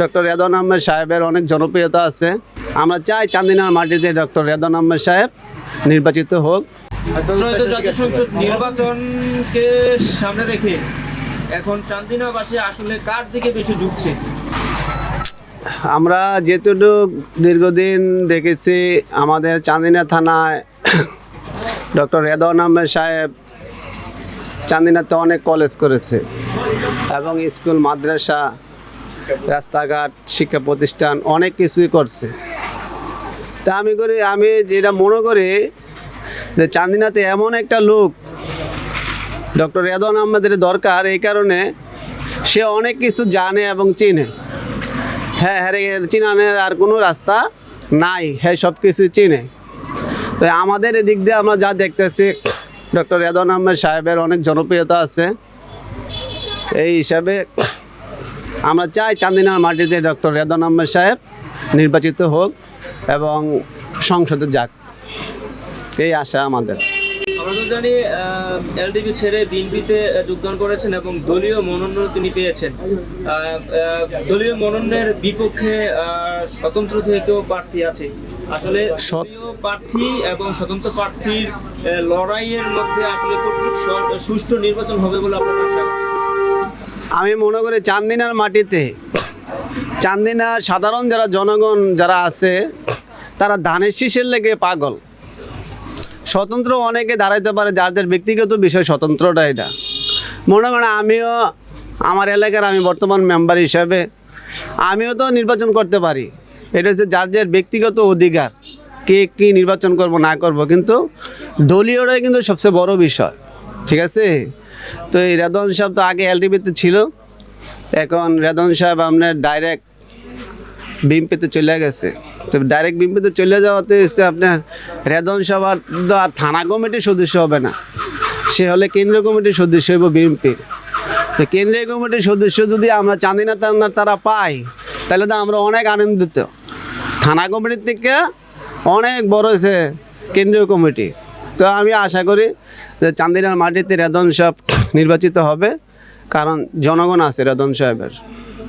Doctor Redon Ahmed সাহেবের অনেক জনপ্রিয়তা আছে। আমরা চাই চান্দিনার মাটিতে ডক্টর রেদন আহমেদ সাহেব নির্বাচিত হোক। নির্বাচনকে সামনে রেখে এখন চান্দিনাবাসী আসলে কার দিকে বেশি ঝুঁকছে? আমরা যেটুক দীর্ঘদিন দেখেছি আমাদের চান্দিনা থানায় ডক্টর রেদন আহমেদ সাহেব চান্দিনাতে অনেক কলেজ করেছে এবং স্কুল মাদ্রাসা রাস্তাঘাট, শিক্ষা প্রতিষ্ঠান, অনেক কিছুই করছে। তা আমি করি, আমি যেটা মনে করি যে চান্দিনাতে এমন একটা লোক ডক্টর রেদন আহমেদের দরকার, এই কারণে সে অনেক কিছু জানে এবং চিনে। হ্যাঁ হ্যাঁ চিনানের আর কোনো রাস্তা নাই হ্যাঁ সব কিছু চিনে। তো আমাদের এদিক দিয়ে আমরা যা দেখতেছি, ডক্টর রেদন আহমেদ সাহেবের অনেক জনপ্রিয়তা আছে। এই হিসাবে আমরা চাই চান্দিনার মাটিতে ডক্টর রেদন আহমেদ সাহেব নির্বাচিত হোক এবং সংসদে যাক। এই আশা আমাদের। আমরা তো জানি এলডিপি ছেড়ে বিএনপিতে যোগদান করেছেন এবং দলীয় মনোনয়ন তিনি পেয়েছেন। দলীয় মনোনয়নের বিপক্ষে স্বতন্ত্র থেকেও প্রার্থী আছে আসলে দলীয় প্রার্থী এবং স্বতন্ত্র প্রার্থীর লড়াইয়ের মধ্যে আসলে সুষ্ঠু নির্বাচন হবে বলে আপনারা আশা করছেন? আমি মনে করি চান্দিনার মাটিতে, চান্দিনার সাধারণ যারা জনগণ যারা আছে, তারা ধানের শীষের লেগে পাগল। স্বতন্ত্র অনেকে দাঁড়াইতে পারে, যার যার ব্যক্তিগত বিষয় স্বতন্ত্রটা এটা। মনে করেন আমিও আমার এলাকার আমি বর্তমান মেম্বার হিসাবে, আমিও তো নির্বাচন করতে পারি। এটা হচ্ছে যার যার ব্যক্তিগত অধিকার, কে কী নির্বাচন করব, না করব, কিন্তু দলীয়টাই কিন্তু সবচেয়ে বড় বিষয়। ঠিক আছে? তো এই রেদন সাহেব তো আগে এলটিভিতে ছিল। এখন রেদন সাহেব আপনার ডাইরেক্ট বিএমপিতে চলে গেছে। তো ডাইরেক্ট বিএমপিতে চলে যাওয়াতে হচ্ছে আপনার রেদন সভার তো আর থানা কমিটির সদস্য হবে না। সে হলে কেন্দ্রীয় কমিটির সদস্য হইব বিএমপির তো কেন্দ্রীয় কমিটির সদস্য যদি আমরা চাঁদিনা তান্না তারা পাই তাহলে তো আমরা অনেক আনন্দিত। থানা কমিটির থেকে অনেক বড় হয়েছে কেন্দ্রীয় কমিটি। তো আমি আশা করি যে চান্দিনার মাটিতে রেদন সাহেব নির্বাচিত হবে, কারণ জনগণ আছে রেদন সাহেবের।